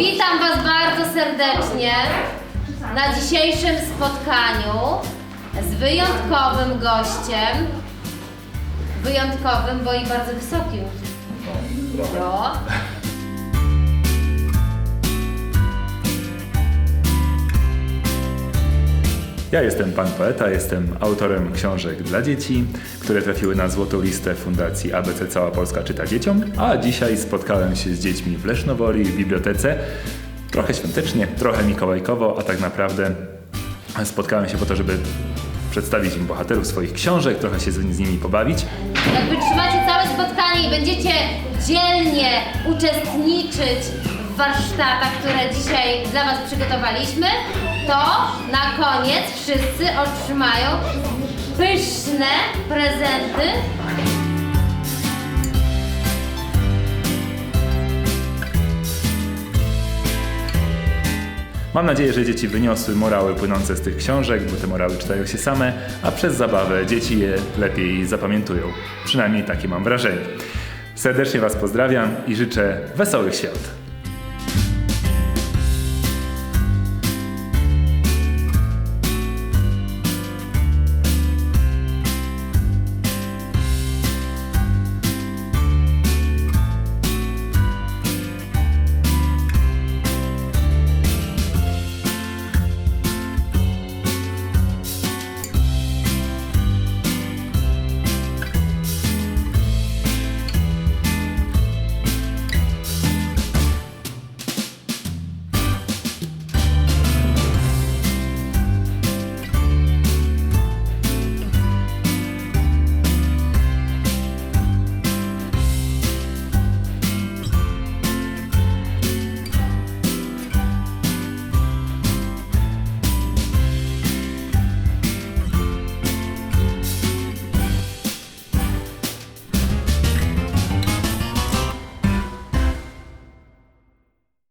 Witam Was bardzo serdecznie na dzisiejszym spotkaniu z wyjątkowym gościem. Wyjątkowym, bo i bardzo wysokim. No. Ja jestem pan poeta, jestem autorem książek dla dzieci, które trafiły na złotą listę Fundacji ABC Cała Polska Czyta Dzieciom, a dzisiaj spotkałem się z dziećmi w Lesznowoli, w bibliotece. Trochę świątecznie, trochę mikołajkowo, a tak naprawdę spotkałem się po to, żeby przedstawić im bohaterów swoich książek, trochę się z, nimi pobawić. Jak wytrzymacie całe spotkanie i będziecie dzielnie uczestniczyć warsztatach, które dzisiaj dla Was przygotowaliśmy, to na koniec wszyscy otrzymają pyszne prezenty. Mam nadzieję, że dzieci wyniosły morały płynące z tych książek, bo te morały czytają się same, a przez zabawę dzieci je lepiej zapamiętują. Przynajmniej takie mam wrażenie. Serdecznie Was pozdrawiam i życzę wesołych świąt.